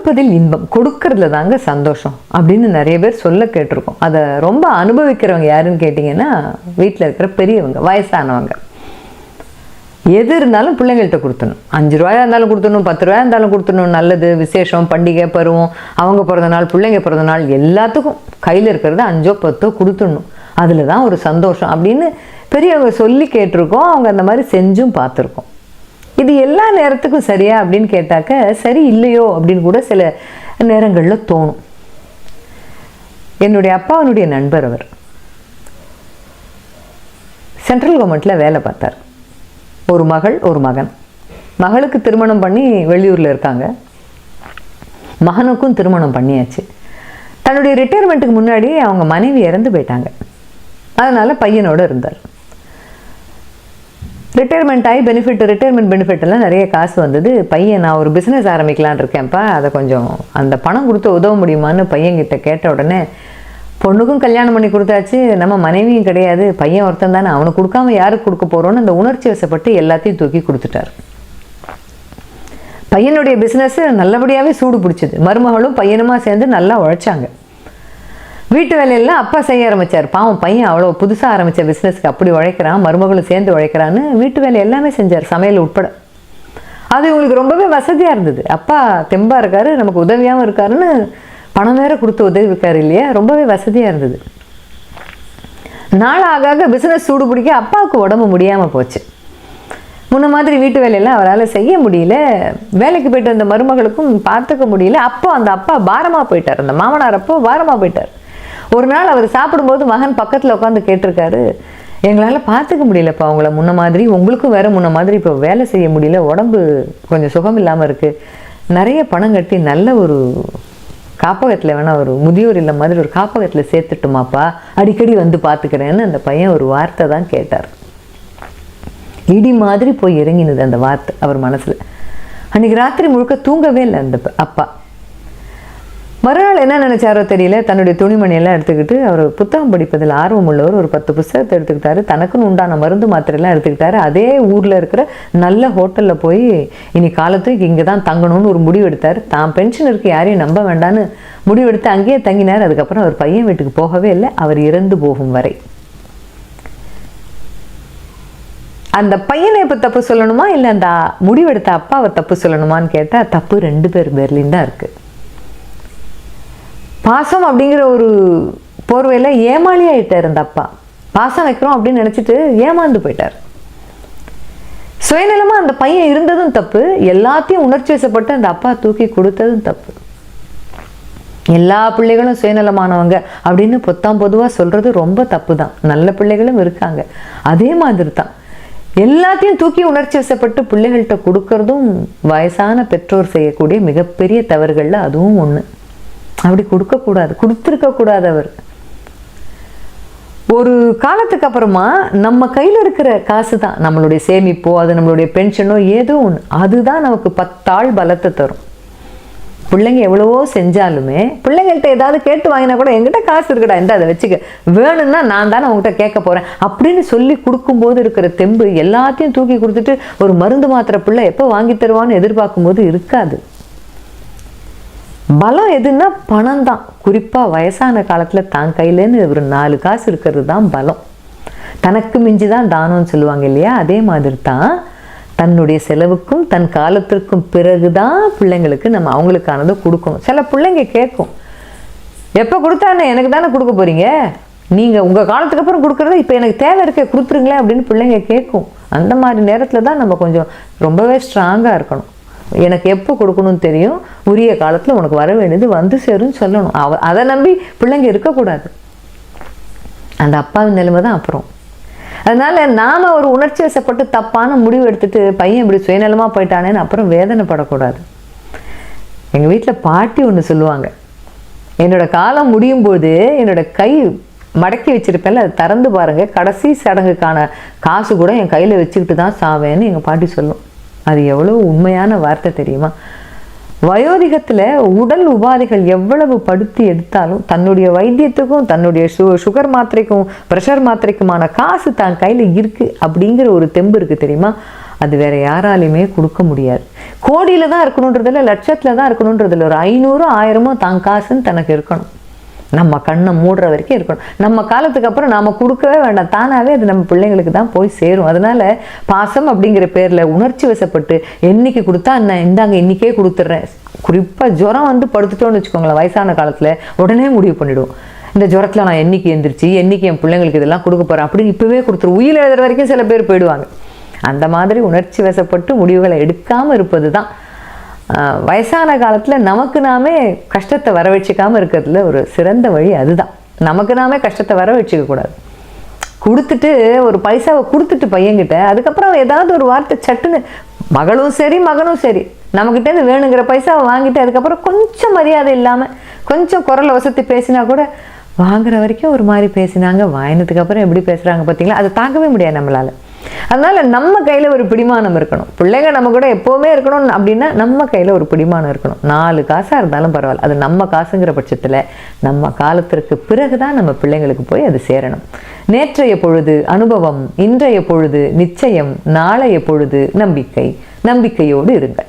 கொடுப்பதில் இன்பம். கொடுக்கறதுல தாங்க சந்தோஷம் அப்படின்னு நிறைய பேர் சொல்ல கேட்டிருக்கோம். அதை ரொம்ப அனுபவிக்கிறவங்க யாருன்னு கேட்டிங்கன்னா வீட்டில் இருக்கிற பெரியவங்க வயசானவங்க. எது இருந்தாலும் பிள்ளைங்கள்ட்ட கொடுத்துடணும் அஞ்சு ரூபாயா இருந்தாலும் கொடுத்துடணும் பத்து ரூபாயா இருந்தாலும் கொடுத்துடணும் நல்லது விசேஷம் பண்டிகை பருவம் அவங்க பிறந்த நாள் பிள்ளைங்க பிறந்த நாள் எல்லாத்துக்கும் கையில் இருக்கிறத அஞ்சோ பத்தோ கொடுத்துடணும். அதில் தான் ஒரு சந்தோஷம் அப்படின்னு பெரியவங்க சொல்லி கேட்டிருக்கோம். அவங்க அந்த மாதிரி செஞ்சும் பார்த்துருக்கோம். இது எல்லா நேரத்துக்கும் சரியா அப்படின்னு கேட்டாக்க சரி இல்லையோ அப்படின்னு கூட சில நேரங்களில் தோணும். என்னுடைய அப்பாவனுடைய நண்பர் அவர். சென்ட்ரல் கவர்மெண்ட்டில் வேலை பார்த்தார். ஒரு மகள் ஒரு மகன். மகளுக்கு திருமணம் பண்ணி வெளியூரில் இருக்காங்க. மகனுக்கும் திருமணம் பண்ணியாச்சு. தன்னுடைய ரிட்டையர்மெண்ட்டுக்கு முன்னாடி அவங்க மனைவி இறந்து போயிட்டாங்க. அதனால் பையனோடு இருந்தார். ரிட்டையர்மெண்ட் ஆகி பெனிஃபிட் ரிட்டையர்மெண்ட் பெனிஃபிட்லாம் நிறைய காசு வந்தது. பையன் நான் ஒரு பிஸ்னஸ் ஆரம்பிக்கலான் இருக்கேன்ப்பா. அதை கொஞ்சம் அந்த பணம் கொடுத்து உதவ முடியுமான்னு பையன்கிட்ட கேட்ட உடனே பொண்ணுக்கும் கல்யாணம் பண்ணி கொடுத்தாச்சு. நம்ம மனைவியும் கிடையாது. பையன் ஒருத்தன் தானே. அவனுக்கு கொடுக்காம யாருக்கு கொடுக்க போகிறோன்னு அந்த உணர்ச்சி வசப்பட்டு எல்லாத்தையும் தூக்கி கொடுத்துட்டார். பையனுடைய பிஸ்னஸ் நல்லபடியாகவே சூடு பிடிச்சது. மருமகளும் பையனுமா சேர்ந்து நல்லா உழைச்சாங்க. வீட்டு வேலையெல்லாம் அப்பா செய்ய ஆரம்பிச்சார். பாவம் பையன் அவ்வளோ புதுசாக ஆரம்பித்த பிஸ்னஸ்க்கு அப்படி உழைக்கிறான் மருமகளும் சேர்ந்து உழைக்கிறான்னு வீட்டு வேலை எல்லாமே செஞ்சார் சமையல் உட்பட. அது இவங்களுக்கு ரொம்பவே வசதியாக இருந்தது. அப்பா தெம்பாக இருக்காரு நமக்கு உதவியாகவும் இருக்காருன்னு பணம் வேற கொடுத்து உதவி இல்லையா? ரொம்பவே வசதியாக இருந்தது. நாள் ஆக ஆக பிஸ்னஸ் சூடு பிடிக்க அப்பாவுக்கு உடம்பு முடியாமல் போச்சு. முன்ன மாதிரி வீட்டு வேலையெல்லாம் அவரால் செய்ய முடியல. வேலைக்கு போயிட்டு வந்த மருமகளுக்கும் பார்த்துக்க முடியல. அப்போ அந்த அப்பா பாரமாக போயிட்டார். அந்த மாமனார் அப்போ பாரமாக போயிட்டார். ஒரு நாள் அவர் சாப்பிடும்போது மகன் பக்கத்தில் உட்காந்து கேட்டிருக்காரு. எங்களால் பார்த்துக்க முடியலப்பா அவங்கள முன்ன மாதிரி உங்களுக்கும் வேறு முன்ன மாதிரி இப்போ வேலை செய்ய முடியல உடம்பு கொஞ்சம் சுகம் இல்லாமல் இருக்குது நிறைய பணம் கட்டி நல்ல ஒரு காப்பகத்தில் வேணால் ஒரு முதியோர் இல்லை மாதிரி ஒரு காப்பகத்தில் சேர்த்துட்டுமாப்பா அடிக்கடி வந்து பார்த்துக்கிறேன்னு அந்த பையன் ஒரு வார்த்தை தான் கேட்டார். இடி மாதிரி போய் இறங்கினது அந்த வார்த்தை அவர் மனசில். அன்றைக்கி ராத்திரி முழுக்க தூங்கவே இல்லை அந்த அப்பா. மறுநாள் என்ன நினச்சாரோ தெரியல. தன்னுடைய துணிமணியெல்லாம் எடுத்துக்கிட்டு அவர் புத்தகம் படிப்பதில் ஆர்வம் உள்ளவர் ஒரு பத்து புத்தகத்தை எடுத்துக்கிட்டாரு. தனக்குன்னு உண்டான மருந்து மாத்திரையெல்லாம் எடுத்துக்கிட்டாரு. அதே ஊரில் இருக்கிற நல்ல ஹோட்டலில் போய் இனி காலத்துக்கு இங்கே தான் தங்கணும்னு ஒரு முடிவு எடுத்தார். தான் பென்ஷனருக்கு யாரையும் நம்ப வேண்டான்னு முடிவெடுத்து அங்கேயே தங்கினார். அதுக்கப்புறம் அவர் பையன் வீட்டுக்கு போகவே இல்லை. அவர் இறந்து போகும் வரை. அந்த பையனை இப்போ தப்பு சொல்லணுமா? இல்லை அந்த முடிவெடுத்த அப்பாவை தப்பு சொல்லணுமான்னு கேட்டால் தப்பு ரெண்டு பேர் பேர்லேயும் தான் இருக்குது பாசம் அப்படிங்கிற ஒரு போர்வையில் ஏமாளி ஆயிட்டார் அந்த அப்பா. பாசம் வைக்கிறோம் அப்படின்னு நினச்சிட்டு ஏமாந்து போயிட்டார். சுயநலமாக அந்த பையன் இருந்ததும் தப்பு எல்லாத்தையும் உணர்ச்சி வசப்பட்டு அந்த அப்பா தூக்கி கொடுத்ததும் தப்பு. எல்லா பிள்ளைகளும் சுயநலமானவங்க அப்படின்னு பொத்தாம் பொதுவாக சொல்கிறது ரொம்ப தப்பு தான் நல்ல பிள்ளைகளும் இருக்காங்க. அதே மாதிரி தான் எல்லாத்தையும் தூக்கி உணர்ச்சி வசப்பட்டு பிள்ளைகள்கிட்ட கொடுக்கறதும் வயசான பெற்றோர் செய்யக்கூடிய மிகப்பெரிய தவறுகளில் அதுவும் ஒன்று அப்படி கொடுக்கக்கூடாது கொடுத்துருக்க கூடாது அவர் ஒரு காலத்துக்கு அப்புறமா நம்ம கையில் இருக்கிற காசு தான் நம்மளுடைய சேமிப்போ அது நம்மளுடைய பென்ஷனோ ஏதோ ஒன்று அதுதான் நமக்கு பத்தாள் பலத்தை தரும். பிள்ளைங்க எவ்வளவோ செஞ்சாலுமே பிள்ளைங்கள்ட்ட ஏதாவது கேட்டு வாங்கினா கூட எங்கிட்ட காசு இருக்கடா இந்த அதை வச்சுக்க. வேணும்னா நான் தானே உங்ககிட்ட கேட்க போகிறேன் அப்படின்னு சொல்லி கொடுக்கும்போது இருக்கிற தெம்பு எல்லாத்தையும் தூக்கி கொடுத்துட்டு ஒரு மருந்து மாத்திரை பிள்ளை எப்போ வாங்கி தருவான்னு எதிர்பார்க்கும்போது இருக்காது. பலம் எதுன்னா பணம் தான் குறிப்பாக வயசான காலத்தில் தான் கையிலேன்னு ஒரு நாலு காசு இருக்கிறது தான் பலம். தனக்கு மிஞ்சி தான் தானம்னு சொல்லுவாங்க இல்லையா? அதே மாதிரி தான் தன்னுடைய செலவுக்கும் தன் காலத்திற்கும் பிறகு தான் பிள்ளைங்களுக்கு நம்ம அவங்களுக்கானதை கொடுக்கணும். சில பிள்ளைங்க கேட்கும். எப்போ கொடுத்தானே எனக்கு தானே கொடுக்க போகிறீங்க நீங்கள் உங்கள் காலத்துக்கு அப்புறம் கொடுக்குறத இப்போ எனக்கு தேவை இருக்க கொடுத்துருங்களேன் அப்படின்னு பிள்ளைங்க கேட்கும். அந்த மாதிரி நேரத்தில் தான் நம்ம கொஞ்சம் ரொம்பவே ஸ்ட்ராங்காக இருக்கணும். எனக்கு எப்போ கொடுக்கணும்னு தெரியும்? உரிய காலத்தில் உனக்கு வர வேண்டியது வந்து சேரும்னு சொல்லணும். அவ அதை நம்பி பிள்ளைங்க இருக்கக்கூடாது. அந்த அப்பாவின் நிலைமை தான் அப்புறம். அதனால் நாம் ஒரு உணர்ச்சி வசப்பட்டு தப்பான முடிவு எடுத்துகிட்டு பையன் இப்படி சுயநலமாக போயிட்டானேன்னு அப்புறம் வேதனைப்படக்கூடாது. எங்கள் வீட்டில் பாட்டி ஒன்று சொல்லுவாங்க. என்னோடய காலம் முடியும் போது என்னோடய கை மடக்கி வச்சுருப்பேன்ல அதை திறந்து பாருங்கள் கடைசி சடங்குக்கான காசு கூட என் கையில் வச்சுக்கிட்டு தான் சாவேன்னு எங்கள் பாட்டி சொல்லும். அது எவ்வளோ உண்மையான வார்த்தை தெரியுமா? வயோதிகத்தில் உடல் உபாதைகள் எவ்வளவு படுத்தி எடுத்தாலும் தன்னுடைய வைத்தியத்துக்கும் தன்னுடைய சு சுகர் மாத்திரைக்கும் ப்ரெஷர் மாத்திரைக்குமான காசு தான் கையில் இருக்குது அப்படிங்கிற ஒரு தெம்பு இருக்குது தெரியுமா? அது வேற யாராலையுமே கொடுக்க முடியாது. கோடியில தான் இருக்கணுன்றதில்ல லட்சத்தில் தான் இருக்கணுன்றதில்ல ஒரு ஐநூறு ஆயிரமோ தான் காசுன்னு தனக்கு இருக்கணும். நம்ம கண்ணை மூடுற வரைக்கும் இருக்கணும். நம்ம காலத்துக்கு அப்புறம் நாம் கொடுக்கவே வேண்டாம். தானாவே அது நம்ம பிள்ளைங்களுக்கு தான் போய் சேரும். அதனால பாசம் அப்படிங்கிற பேரில் உணர்ச்சி வசப்பட்டு என்றைக்கு கொடுத்தா நான் இந்தாங்க இன்றைக்கே கொடுத்துட்றேன். குறிப்பாக ஜுரம் வந்து படுத்துட்டோம்னு வச்சுக்கோங்களேன் வயசான காலத்தில். உடனே முடிவு பண்ணிவிடுவோம் இந்த ஜுரத்தில் நான் என்றைக்கு எந்திரிச்சு என்றைக்கு என் பிள்ளைங்களுக்கு இதெல்லாம் கொடுக்க போறேன்? அப்படின்னு இப்பவே கொடுத்துரு உயிர் எழுதுற வரைக்கும் சில பேர் போயிடுவாங்க. அந்த மாதிரி உணர்ச்சி வசப்பட்டு முடிவுகளை எடுக்காமல் இருப்பது தான் வயசான காலத்தில் நமக்கு நாமே கஷ்டத்தை வர வச்சுக்காமல் இருக்கிறதுல ஒரு சிறந்த வழி அதுதான். நமக்கு நாமே கஷ்டத்தை வர வச்சுக்கக்கூடாது கொடுத்துட்டு ஒரு பைசாவை கொடுத்துட்டு பையன்கிட்ட அதுக்கப்புறம் ஏதாவது ஒரு வார்த்தை சட்டுன்னு மகளும் சரி மகனும் சரி நம்மக்கிட்டேருந்து வேணுங்கிற பைசாவை வாங்கிட்டு அதுக்கப்புறம் கொஞ்சம் மரியாதை இல்லாமல் கொஞ்சம் குரலை வசதி பேசினா கூட வாங்குற வரைக்கும் ஒரு மாதிரி பேசினாங்க வாங்கினதுக்கு அப்புறம் எப்படி பேசுகிறாங்க பார்த்தீங்களா அதை தாங்கவே முடியாது நம்மளால். அதனால நம்ம கையில் ஒரு பிடிமானம் இருக்கணும். பிள்ளைங்க நம்ம கூட எப்போவுமே இருக்கணும் அப்படின்னா நம்ம கையில் ஒரு பிடிமானம் இருக்கணும். நாலு காசாக இருந்தாலும் பரவாயில்ல. அது நம்ம காசுங்கிற பட்சத்தில் நம்ம காலத்திற்கு பிறகு தான் நம்ம பிள்ளைங்களுக்கு போய் அது சேரணும். நேற்றைய பொழுது அனுபவம் இன்றைய பொழுது நிச்சயம் நாளைய பொழுது நம்பிக்கை. நம்பிக்கையோடு இருங்கள்.